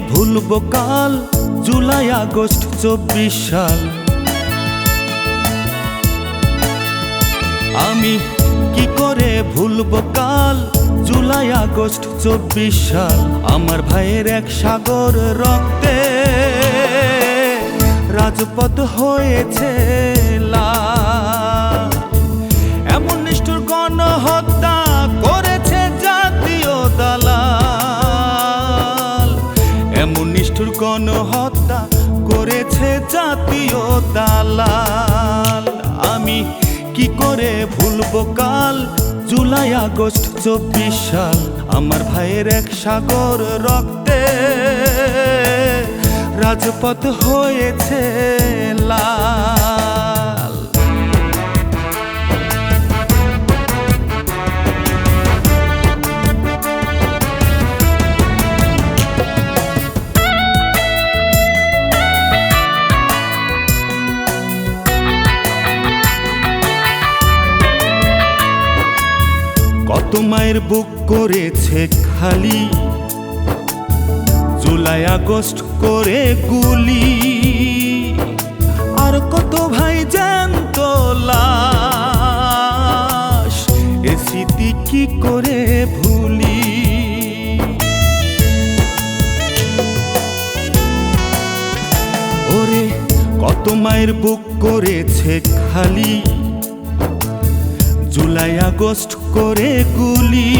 ভুলবো কাল, জুলাই, আগস্ট, চব্বিশ সাল। আমি কি করে ভুলবো কাল, জুলাই, আগস্ট, চব্বিশ সাল? আমার ভাইয়ের এক সাগর রক্তে রাজপথ হয়েছে। এমন নিষ্ঠুর গণহত্যা করেছে জাতীয় দালাল আমি কি করে ভুলবো কাল? জুলাই, আগস্ট, চব্বিশ সাল আমার ভাইয়ের এক সাগর রক্তে রাজপথ হয়েছে লাল। মায়ের বুক করেছে খালি। জুলাই আগস্ট করে গুলি। আর কত ভাই জ্যান্ত লাশ, এ স্মৃতি কি করে ভুলি? ওরে, কত মায়ের বুক করেছে খালি। জুলাই আগস্ট করে গুলি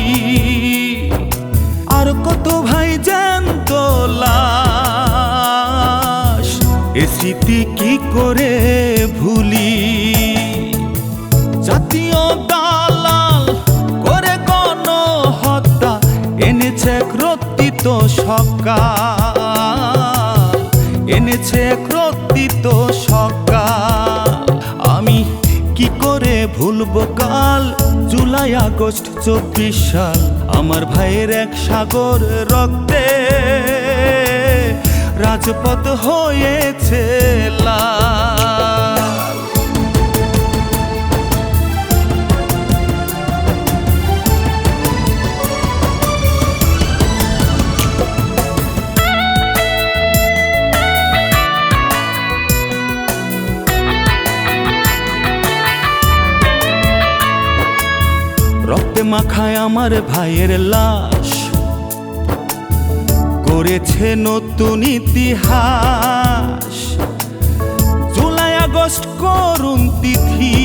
আর কত ভাই জ্যান্ত লাশ, এ স্মৃতি কি করে ভুলি? জাতীয় দালাল করে গণ হত্যা এনেছে ক্রোত্তিত সকাল এনেছে ক্রোত্তিত সকাল ভুলবো কাল জুলাই আগস্ট চব্বিশ সাল আমার ভাইয়ের এক সাগর রক্তে রাজপথ হয়েছে রক্তে মাখায় আমার ভাইয়ের লাশ। করেছে নতুন ইতিহাস। জুলাই আগস্ট করুন তিথি।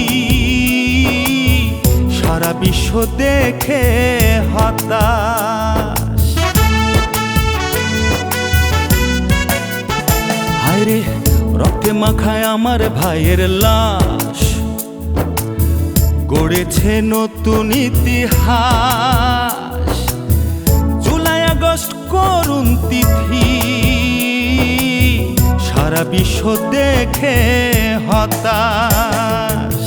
সারা বিশ্ব দেখে হায়রে, রক্তে মাখায় আমার ভাইয়ের লাশ। গড়েছে নতুন ইতিহাস। জুলাই আগস্ট করুন তিথি। সারা বিশ্ব দেখে হতাশ।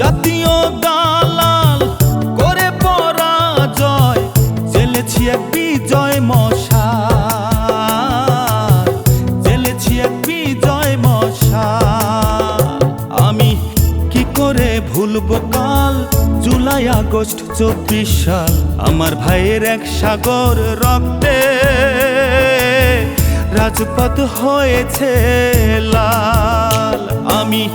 জাতীয় আগস্ট চব্বিশ সাল আমার ভাইয়ের এক সাগর রক্তে রাজপথ হয়েছে লাল। আমি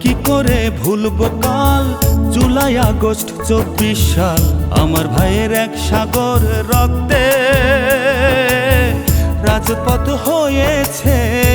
কি করে ভুলবো কাল? জুলাই আগস্ট চব্বিশ সাল আমার ভাইয়ের এক সাগর রক্তে রাজপথ হয়েছে